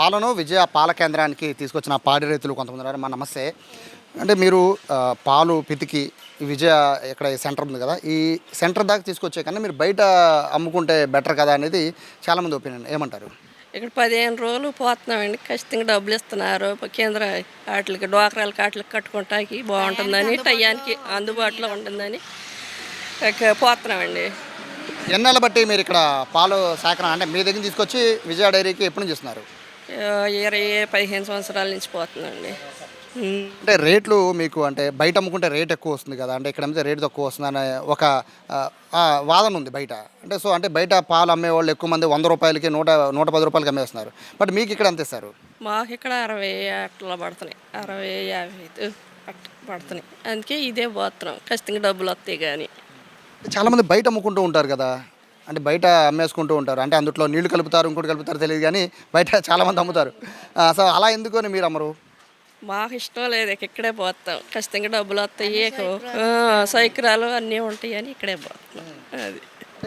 పాలను విజయ పాల కేంద్రానికి తీసుకొచ్చిన పాడి రైతులు కొంతమంది ఉన్నారు. మా నమస్తే. అంటే మీరు పాలు పితికి విజయ ఇక్కడ సెంటర్ ఉంది కదా ఈ సెంటర్ దాకా తీసుకొచ్చే కన్నా మీరు బయట అమ్ముకుంటే బెటర్ కదా అనేది చాలామంది ఒపీనియన్. ఏమంటారు? ఇక్కడ పదిహేను రోజులు పోతున్నామండి. ఖచ్చితంగా డబ్బులు ఇస్తున్నారు. కేంద్ర వాటికి డోకరాల కాట్లకి కట్టుకుంటానికి బాగుంటుందని టయానికి అందుబాటులో ఉంటుందని పోతున్నామండి. ఎన్నాళ్ళ బట్టి మీరు ఇక్కడ పాలు సేకరణ అంటే మీ దగ్గర తీసుకొచ్చి విజయ డైరీకి ఎప్పుడు ఆ, ఇరవై పదిహేను సంవత్సరాల నుంచి పోతుందండి. అంటే రేట్లు మీకు అంటే బయట అమ్ముకుంటే రేట్ ఎక్కువ వస్తుంది కదా అంటే ఇక్కడ అమ్మితే రేట్ తక్కువ వస్తుంది అనే ఒక వాదన ఉంది బయట. అంటే సో అంటే బయట పాలు అమ్మే వాళ్ళు ఎక్కువ మంది వంద రూపాయలకి నూట నూట పది రూపాయలకి అమ్మేస్తున్నారు. బట్ మీకు ఇక్కడ ఎంత ఇస్తారు? మాకు ఇక్కడ అరవై అట్లా పడుతున్నాయి. అరవై యాభై పడుతున్నాయి. అందుకే ఇదే పోతున్నాం. ఖచ్చితంగా డబ్బులు వస్తాయి కానీ. చాలామంది బయట అమ్ముకుంటూ ఉంటారు కదా. అంటే బయట అమ్మేసుకుంటూ ఉంటారు. అంటే అందులో నీళ్ళు కలుపుతారు ఇంకోటి కలుపుతారు తెలియదు కానీ బయట చాలామంది అమ్ముతారు. సో అలా ఎందుకు అని మీరు అమ్మరు? మాకు ఇష్టం లేదు ఇక్కడే పోతాం. ఖచ్చితంగా డబ్బులు వస్తాయి సైకిరాలు అన్నీ ఉంటాయి అని ఇక్కడే పోతాం. అది.